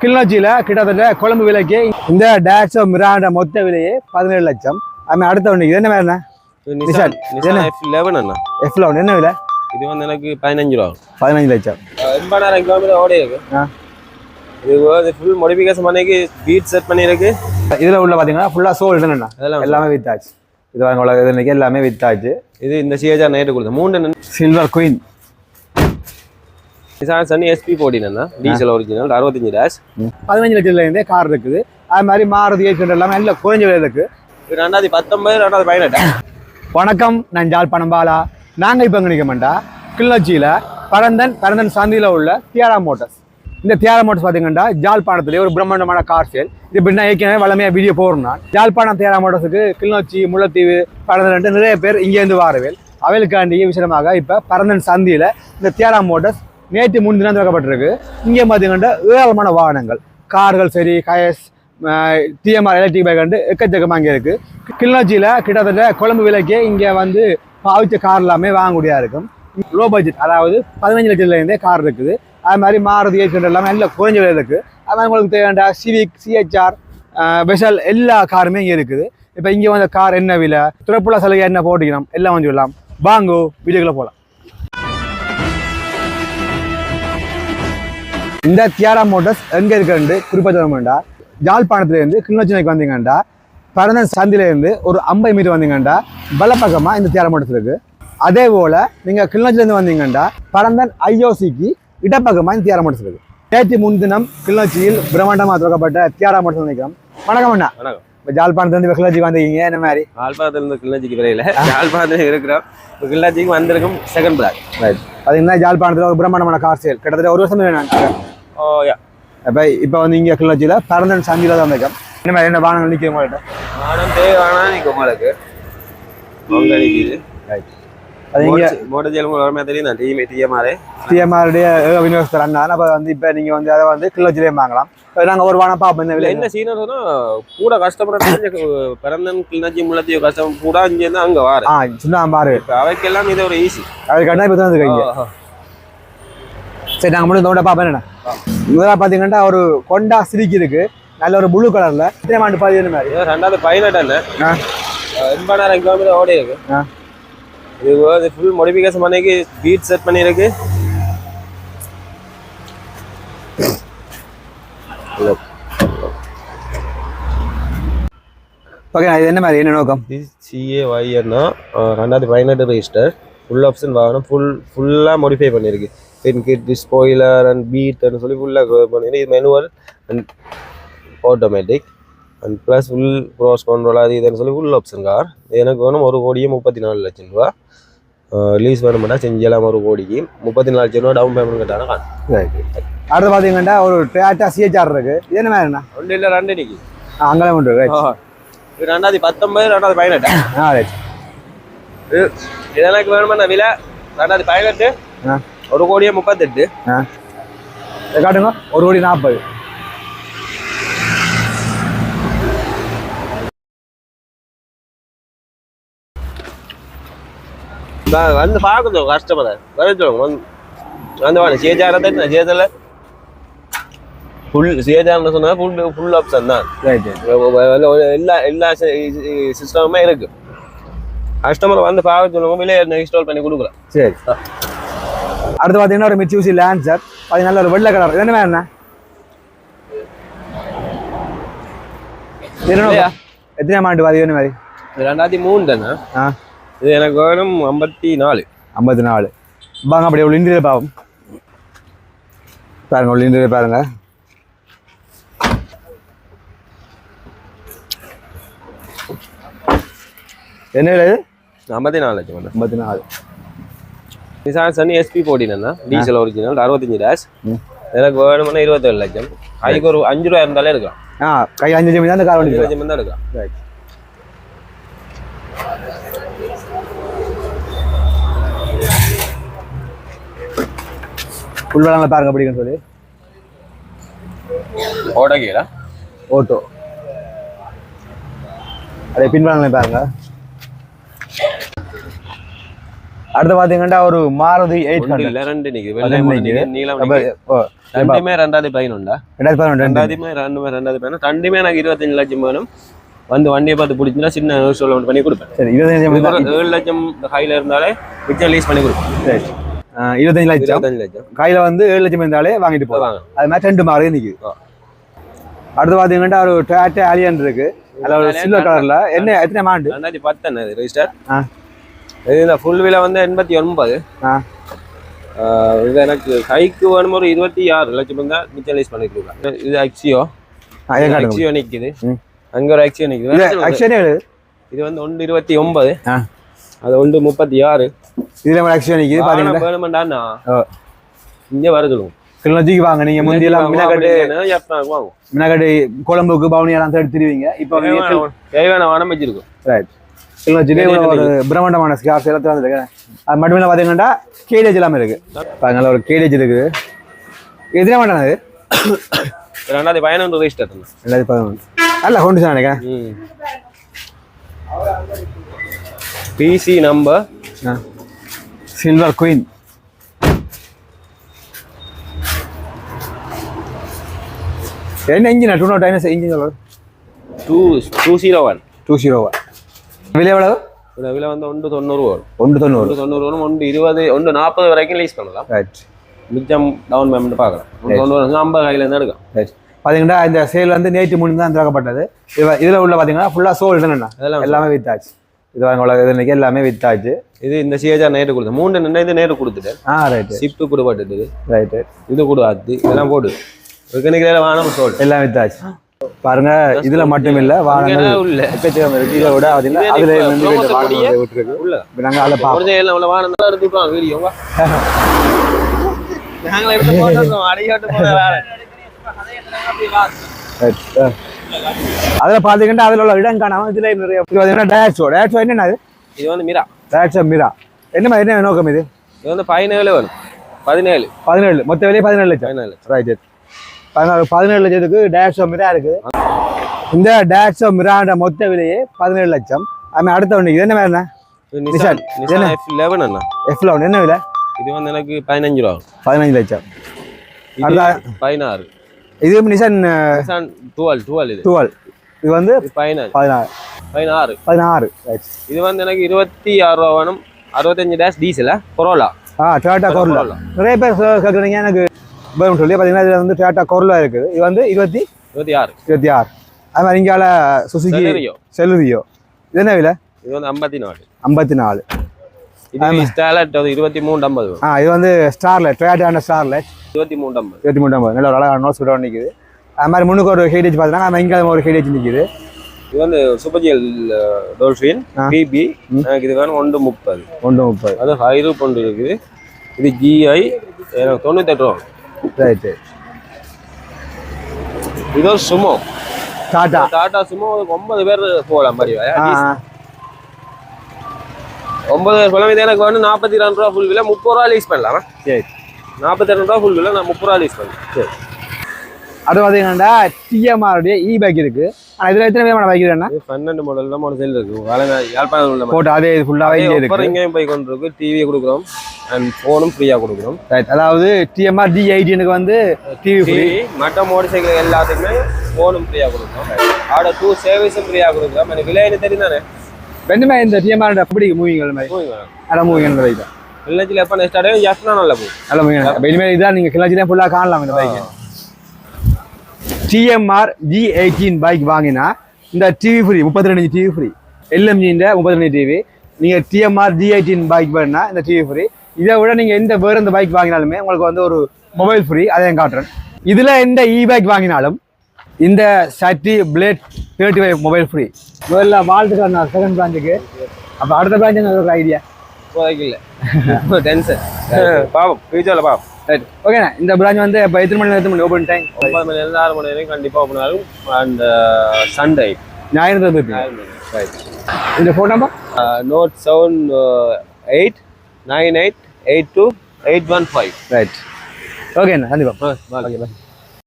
கிளிநொச்சியில் கிட்டத்தட்ட குழம்பு விலைக்கு இந்த டேக்ஸோ மிராண்ட மொத்த விலையே பதினேழு லட்சம். அதுமாதிரி அடுத்த ஒன்று இது என்ன வேறு நிசான் எஃப் லெவன் என்ன? விலை? இது வந்து எனக்கு பதினஞ்சு ரூபா. பதினஞ்சு லட்சம். எண்பதாயிரம் கிலோமீட்டர் ஓடி இருக்கு. இது ஃபுல் மோடிஃபிகேஷன் பண்ணிருக்கு பீட் செட் பண்ணியிருக்கு இதில் உள்ள பார்த்தீங்கன்னா ஃபுல்லாக சோல்டு என்னண்ணா அதெல்லாம் எல்லாமே வித்தாச்சு. இது இன்னைக்கு எல்லாமே வித்தாச்சு. இது இந்த சிஏஜார் நைட்டு கொடுத்தேன் மூணு silver queen Nissan Sunny SP போட்டினா டீசல் ஒரிஜினல் அறுபத்தஞ்சு டேஷ் பதினஞ்சு லட்சத்துலேருந்தே கார் இருக்குது. அது மாதிரி மாறுதி ஏற்கனவே எல்லாமே எல்லாம் குறைஞ்ச விலை இருக்கு. இது ரெண்டாயிரத்தி பத்தொன்பது ரெண்டாயிரத்தி பதினெட்டு. வணக்கம் நான் ஜாழ்ப்பாணம் பாலா. நாங்கள் இப்போ எங்கே நிற்க மாட்டோம் கிளிநொச்சியில் பரந்தன் பரந்தன் சந்தியில் உள்ள தியாரா மோட்டர்ஸ் இந்த தியாரா மோட்டர்ஸ் பார்த்தீங்கன்னா ஜாழ்ப்பாணத்திலே ஒரு பிரம்மாண்டமான கார் சேல் இது இப்படி நான் ஏற்கனவே வளமையாக வீடியோ போடுறேன் ஜாழ்ப்பாணம் தியாரா மோட்டர்ஸுக்கு கிளிநொச்சி முல்லைத்தீவு பரந்தன் நிறைய பேர் இங்கேருந்து வாரவேல். அவைகளுக்காண்டிய விஷயமாக இப்போ பரந்தன் சந்தியில் இந்த தியாரா மோட்டர்ஸ் நேற்று முன்தினம் திறக்கப்பட்டிருக்கு. இங்கே பார்த்தீங்கன்னா ஏராளமான வாகனங்கள். கார்கள் சரி கயஸ் டிஎம்ஆர் எலக்ட்ரிக் பைக் வந்து எக்கச்சக்கமாக இங்கே இருக்குது கிளிநொச்சியில் கிட்டத்தட்ட கொழம்பு விலைக்கே இங்கே வந்து பாவிச்ச கார் எல்லாமே வாங்கக்கூடியதா இருக்கும். லோ பட்ஜெட் அதாவது பதினஞ்சு லட்சத்துலேருந்தே கார் இருக்குது. அது மாதிரி மாருதி ஏற்கனவே எல்லாமே எல்லாம் குறைஞ்ச விலை இருக்குது அது உங்களுக்கு தேவையான சிவிக் சிஹெச்ஆர் பெஷல் எல்லா காருமே இங்கே இருக்குது. இப்போ இங்கே வந்த கார் என்ன விலை? துறப்புள்ள சலுகை என்ன போட்டிக்கணும்? எல்லாம் வந்து சொல்லலாம். வாங்கோ வீடியோக்குள்ளே போகலாம் இந்த தியாரா மோட்டர்ஸ் எங்கே இருக்குன்னு குறிப்பாக சொல்ல வேண்டாம் யாழ்ப்பாணத்துலேருந்து கிளிநொச்சி வந்தீங்கண்டா. பரந்தன் சந்திலேருந்து ஒரு ஐம்பது மீட்டர் வந்தீங்கண்டா. வலப்பக்கமாக இந்த தியாரா மோட்டர்ஸ் இருக்குது அதே போல் நீங்கள் கிளிநொச்சிலேருந்து வந்தீங்கண்டா. பரந்தன் ஐஓசிக்கு இடப்பக்கமாக இந்த தியாரா மோட்டர்ஸ் இருக்குது நேற்று முன்தினம் கிளிநொச்சியில் பிரம்மாண்டமாக துறக்கப்பட்ட தியாரா மோட்டர்ஸ் நினைக்கிறோம். வணக்கம் அண்ணா. வணக்கம். இப்போ ஜாழ்ப்பாணத்துலேருந்து கிளிநொச்சிக்கு வந்தீங்க என்ன மாதிரி? ஆல்பாத்தில் இருந்து கிளிநொச்சிக்கு வரையில ஆல்பாத்தில் இருக்கிறோம். இப்போ கிளிநொச்சிக்கு வந்திருக்கும் செகண்ட் பிளாக் ரைட் பார்த்தீங்கன்னா ஜாழ்ப்பாணத்தில் ஒரு பிரம்மாண்டமான கார் சேல் கிட்டத்தட்ட ஒரு வருஷம் நான் ஓ யா. இப்போ இப்போ வந்து இங்கே கிளிநொச்சியில் பரந்தன் சந்தியில் தான் வந்திருக்கோம். என்ன மாதிரி என்ன வாகனங்கள் நிற்க உங்கள்கிட்ட வானம் தேவையானா நிற்கும் உங்களுக்கு? ரைட் அது இங்கே மோட்டர் ஜெயில் வரமே தெரியும் நான் டிஎம் டிஎம்ஆரே டிஎம்ஆருடைய அண்ணா. அப்போ வந்து இப்போ நீங்கள் வந்து அதை வந்து கிளிநொச்சிலே வாங்கலாம். நாங்கள் ஒரு வாரம் பார்ப்போம் இந்த என்ன சீனர் கூட கஷ்டப்படுற பிறந்தன் கிளிநொச்சி முள்ளத்தியோ கஷ்டம் கூட இங்கே இருந்து அங்க வாரு. ஆ சின்ன பாரு. அவைக்கெல்லாம் இது ஒரு ஈஸி அதுக்கு அண்ணா இப்போ தான் சரி நாங்கள் மட்டும் விட பார்ப்போம் என்ன பார்த்தீங்கன்னா ஒரு கொண்டா சிரிக்கி இருக்கு. நல்ல ஒரு ப்ளூ கலரில் எத்தனை ஆண்டு பாதி என்ன மாதிரி? ரெண்டாவது பதினெட்டு எண்பதாயிரம் கிலோமீட்டர் ஓடி இருக்கு. ஆ இது வந்து ஃபுல் மோடிஃபிகேஷன் பண்ணிருக்கு பீட் செட் பண்ணியிருக்கு ஓகே இது என்ன மாதிரி என்ன நோக்கம் சிஏஒய்னா ரெண்டாயிரத்தி பதினெட்டு ரெஜிஸ்டர் ஃபுல் ஆப்ஷன் வாகனம் ஃபுல் ஃபுல்லாக மாடிஃபை பண்ணியிருக்கு பின் கிட் ஸ்பாயிலர் அண்ட் பீட்னு சொல்லி ஃபுல்லாக பண்ணியிருக்கு இது manual and automatic and plus full cruise control அது இதுன்னு சொல்லி ஃபுல் ஆப்ஷன் கார் எனக்கு வேணும் ஒரு கோடியே முப்பத்தி நாலு லட்சம் ரூபா. ரிலீஸ் வேணுமெண்டா செஞ்சலாம் ஒரு கோடிக்கு முப்பத்தி நாலு லட்சம் ரூபா டவுன் பேமெண்ட் கட்டான அடுத்து பார்த்தீங்கன்னா ஒரு டேட்டா சிஹெச்ஆர் இருக்கு. இது என்ன மாதிரி ஒன்று இல்லை ரெண்டு இன்னைக்கு அங்கே ரைட் இது ரெண்டாயிரத்தி பத்தொன்பது ரெண்டாயிரத்தி பதினெட்டு. ஆ ரைட் இது எனக்கு வேணுமென்னா விலை? ரெண்டாயிரத்தி பதினெட்டு. ஒரு கோடியே முப்பத்தெட்டு. காட்டுங்க. ஒரு கோடி நாற்பது. வந்து பார்க்கணும் கஷ்டப்பட வர சொல்லுங்க வந்து வந்து வாங்க சேஜாரத்தை சேஜாரில் ஃபுல் சேஜார்னு சொன்னா ஃபுல் ஃபுல் ஆப்ஷன் தான். எல்லா எல்லா சிஸ்டமுமே இருக்கு. கஸ்டமர் வந்து பார்க்க சொல்லுங்க விலை இன்ஸ்டால் பண்ணி கொடுக்குறேன் சரி. அடுத்து பார்த்தீங்கன்னா ஒரு மிச்சூசி லேன்சர் அது நல்ல ஒரு வெள்ளை கலர். என்ன? வேணும் என்ன? எத்தனை ஆண்டு பாதி என்ன மாதிரி ரெண்டாயிரத்தி மூணு தானே ஆ. இது எனக்கு வேணும் ஐம்பத்தி நாலு. ஐம்பத்தி நாலு. வாங்க அப்படியே உள்ள இன்டீரியர் பாவம் பாருங்க உள்ள இன்டீரியர் பாருங்க. என்ன விலை ஐம்பத்தி நாலு லட்சம் ஐம்பத்தி நாலு. நிசான் சன்னி எஸ்பி போட்டினா டீசல் ஒரிஜினல் அறுபத்தஞ்சு டேஷ். எனக்கு வேணும்னா இருபத்தேழு லட்சம். கைக்கு ஒரு அஞ்சு ரூபா இருந்தாலே இருக்கலாம் ஆ கை அஞ்சு நிமிஷம் தான் இந்த கார் அஞ்சு லட்சம் தான் இருக்கலாம் ரைட் உள்வளங்களை பாருங்க பிடிக்குன்னு சொல்லி. ஓடகீரா ஓட்டோ. அப்படியே பின்வளங்களை பாருங்க. அடுத்து பார்த்தீங்கன்னா ஒரு மாருதி எயிட் ஹண்ட்ரட் ரெண்டு நிக்குது. ஓ, ரெண்டுமே ரெண்டாயிரத்தி பதினொண்டா ரெண்டாயிரத்தி பதினொன்று ரெண்டு. ரெண்டாயிரமே ரெண்டுமே ரெண்டாயிரத்தி பதினொன்று ரெண்டுமே எனக்கு இருபத்தஞ்சு லட்சம் வேணும் வந்து வண்டியை பார்த்து பிடிச்சிருந்தா சின்ன சொல்ல பண்ணி கொடுப்பேன். சரி இருபத்தஞ்சு இது ஏழு லட்சம் ஹைல இருந்தாலே மிச்சம் லீஸ் பண்ணி கொடுப்பேன். சரி. இருபத்தஞ்சு லட்சம். இருபத்தஞ்சு லட்சம். கையில வந்து ஏழு லட்சம் இருந்தாலே வாங்கிட்டு போகலாம் வாங்க. அது மாதிரி ரெண்டு மாறு நிக்குது ஆ. அடுத்து பாத்தீங்கன்னா ஒரு டேட்டா ஆலியன் இருக்கு. அதுல ஒரு சில்வர் கலர்ல என்ன எத்தனை மாண்டு ரெண்டாயிரத்தி பத்து என்ன ரெஜிஸ்டர் ஆ. இது இந்த ஃபுல் விலை வந்து எண்பத்தி ஒன்பது. ஆ. இது எனக்கு கைக்கு வேணும் ஒரு இருபத்தி ஆறு லட்சம் இருந்தா மிச்சம் லீஸ் பண்ணி கொடுக்கலாம் இது அக்ஸியோ இதை அக்ஸியோ நிக்குது. ம். அங்க ஒரு அக்ஸியோ நிக்குது இது இது வந்து ஒன்று இருபத்தி ஒன்பது. அது ஒன்று முப்பத்தி ஆறு. இதுல ஆக்சுவலி நிக்குது பாத்தீங்கன்னா வேணுமெண்டாண்ணா. இங்க வர சொல்லுவோம் கிளிநொச்சிக்கு வாங்க. நீங்க முந்தி எல்லாம் மினக்கட்டு மினக்கட்டு குழம்புக்கு பவுனி எல்லாம் தேடி திருவீங்க. இப்போ தேவையான வானம் வச்சிருக்கோம். ரைட் கிளிநொச்சிலே ஒரு பிரம்மாண்டமான ஸ்கார்ஸ் எல்லாம் திறந்துருக்கு. அது மட்டும் இல்லை பார்த்தீங்கன்னா கேடேஜ் எல்லாமே இருக்கு. பாருங்களா ஒரு கேடேஜ் இருக்கு எத்தனை மாட்டான ரெண்டாயிரத்தி பதினொன்று ரெஜிஸ்டர் ரெண்டாயிரத்தி பதினொன்று நல்ல கொண்டு நினைக்கிறேன் ம் பிசி நம்பர் சில்வர் குயின் என்ன இன்ஜின் டூ நாட் டைனஸ் இன்ஜின் எவ்வளோ two two zero one two ஜீரோவா விலை எவ்வளவு விலை வந்து ஒன்று தொண்ணூறு வரும் ஒன்று தொண்ணூறு தொண்ணூறு வரும் ஒன்று இருபது ஒன்று நாற்பது வரைக்கும் லீஸ் பண்ணலாம் ரைட் மிச்சம் டவுன் பேமெண்ட் பார்க்கலாம் தொண்ணூறு ஐம்பது கையில் இருந்து எடுக்கலாம் ரைட் பார்த்தீங்கன்னா இந்த சேல் வந்து நேற்று முன் தான் திறக்கப்பட்டது இது- இதுல உள்ள பார்த்தீங்கன்னா ஃபுல்லாக சோல்டு தானே அதெல்லாம் எல்லாமே வித்தாச்சு இது உங்களோட இது இன்னைக்கு எல்லாமே வித்தாச்சு இது இந்த சிஏஜா நேரு கொடுத்தேன் மூணு நின்று இது நேரு கொடுத்துட்டேன் ஆ ரைட்டு சிப்பு கொடுப்பட்டுது ரைட்டு இது கொடு இதெல்லாம் போடு மெக்கானிக்கல வானம் சோடு எல்லாம் வித்தாச்சு பாருங்க இதுல மட்டும் இல்ல வாகனங்கள் உள்ள எக்கச்சக்கம் இருக்கு இதை விட அதுல அதுல promotion வாகனங்கள் விட்டுருக்கு நாங்க அதில் பார்ப்போம் உள்ள நாங்களே எடுத்து போட்டோம் அடிக்காட்டு போன வேலை அதில் பார்த்தீங்கன்னா அதில் உள்ள இடம் காணாம இதுல நிறைய பார்த்தீங்கன்னா டயட்ஸோ டயட்ஸோ என்னன்னா அது? இது வந்து மிரா. டயட்ஸோ மீரா. என்ன மாதிரி என்ன நோக்கம் இது? இது வந்து பதினேழு வரும். பதினேழு. பதினேழு. மொத்த விலையே பதினேழு லட்சம். பதினேழு ரைட் பதினாறு பதினேழு லட்சத்துக்கு டேட்ஸோ மிரா இருக்கு. இந்த டேட்ஸோ மிரான்ற மொத்த விலையே பதினேழு லட்சம். அதுமாதிரி அடுத்த ஒன்று இது என்ன வேறு Nissan. Nissan Nissan F eleven என்ன விலை? இது வந்து எனக்கு பதினஞ்சு ரூபா. பதினஞ்சு லட்சம். பதினாறு. இது நிசான் நிசான் டுவெல் டுவெல் இது. டுவெல் இது வந்து பதினாறு. பதினாறு. பதினாறு. பதினாறு. இது வந்து எனக்கு இருபத்தி ஆறு ரூபா வேணும். அறுபத்தஞ்சு டேஷ் டீசலா கொரோலா ஆ டொயோட்டா கோர்லா. நிறைய பேர் கேட்குறீங்க எனக்கு சொல்லி. பார்த்தீங்கன்னா இதில் வந்து டொயோட்டா கோர்லா இருக்குது. இது வந்து இருபத்தி இருபத்தி ஆறு. இருபத்தி ஆறு. அது மாதிரி இங்கால சுசுகி. செலுரியோ இது என்ன விலை? இது வந்து ஐம்பத்தி நாலு. ஐம்பத்தி நாலு. இது இருபத்தி மூணு ஐம்பது ஆ இது வந்து ஸ்டார்லைட் டொயோட்டான ஸ்டார்லைட் இருபத்தி மூணு ஐம்பது இருபத்தி மூணு ஐம்பது நல்ல ஒரு அழகான நோட்ஸ் கூட நிற்குது அது மாதிரி முன்னுக்கு ஒரு ஹெய்டேஜ் பார்த்தீங்கன்னா நம்ம இங்கே ஒரு ஹெய்டேஜ் நிற்குது இது வந்து சூப்பர்ஜியல் டோல்ஃபின். பிபி எனக்கு இது வேணும் ஒன்று முப்பது. ஒன்று முப்பது. அது ஹைரூ கொண்டு இருக்குது. இது ஜிஐ எனக்கு தொண்ணூத்தெட்டு ரூபா. ரைட்டு இது சுமோ டாட்டா டாடா சுமோ ஒன்பது பேர் போகலாம் மாதிரி. ஒன்பது பேர் இது எனக்கு வந்து நாற்பத்தி ரெண்டு ரூபா ஃபுல் விலை முப்பது ரூபா லீஸ் பண்ணலாமா? சரி. நாற்பத்தி ரெண்டு ரூபா ஃபுல் விலை நான் முப்பது ரூபா லீஸ் பண்ணேன் சரி. அது பார்த்தீங்கன்னா டிஎம்ஆருடைய இ பைக் இருக்கு. ஆனால் இதில் எத்தனை விதமான பைக் இருக்குன்னா? பன்னெண்டு மாடல் தான் மாடல் இருக்கு. யாழ்ப்பாணம் உள்ள போட்டு அதே ஃபுல்லாகவே இங்கே இருக்கு. இங்கேயும் போய் கொண்டு இருக்கு. டிவியை கொடுக்குறோம். அண்ட் ஃபோனும் ஃப்ரீயாக கொடுக்குறோம். ரைட் அதாவது டிஎம்ஆர் டி எயிட்டீனுக்கு வந்து டிவி ஃப்ரீ மற்ற மோட்டர் சைக்கிள் எல்லாத்துக்குமே ஃபோனும் ஃப்ரீயாக கொடுக்குறோம். ஆட டூ சர்வீஸும் ஃப்ரீயாக கொடுக்குறோம். எனக்கு விலை தெரியும் தானே ரெண்டுமே இந்த டிஎம்ஆர் எப்படி மூவிங்கள் மாதிரி. நல்ல மூவிங் பைக் தான். வில்லேஜில் எப்போ ஸ்டார்ட் ஆகும் ஜஸ்ட்னா நல்லா போகும் நல்ல மூவிங் அப்போ இனிமேல் இதான் நீங்கள் கிளச்சி தான் ஃபுல்லாக காணலாம் இந்த bike TMR G eighteen bike வாங்கினா இந்த டிவி ஃப்ரீ முப்பத்தி ரெண்டு டிவி ஃப்ரீ எல்எம்ஜின்ற முப்பத்தி ரெண்டு டிவி நீங்கள் டிஎம்ஆர் ஜி எயிட்டீன் பைக் வேணுன்னா இந்த டிவி ஃப்ரீ இதை விட நீங்கள் எந்த வேறு எந்த பைக் வாங்கினாலுமே உங்களுக்கு வந்து ஒரு மொபைல் ஃப்ரீ அதையும் காட்டுறேன். இதில் எந்த இ பைக் வாங்கினாலும் இந்த சட்டி plate thirty five mobile free முதல்ல வாழ்த்துக்கள் நான் செகண்ட் பிராஞ்சுக்கு அப்போ அடுத்த பிராஞ்சு ஒரு ஐடியா இப்போதைக்கு இல்லை. டென்ஷன் பாவம். ஃபியூச்சரில் பாவம். ரைட் ஓகேண்ணா இந்த பிராஞ்ச் வந்து இப்போ எத்தனை மணி எத்தனை மணி? ஓப்பன் டைம் ஒன்பது மணிலேருந்து ஆறு மணி வரைக்கும் கண்டிப்பாக ஓப்பன் ஆகும். அண்ட் சண்டே ஞாயிறு தந்துருப்பீங்க ரைட் இந்த phone number note seven eight nine eight eight two eight one five right ஓகேண்ணா கண்டிப்பாக ஓகே பாய்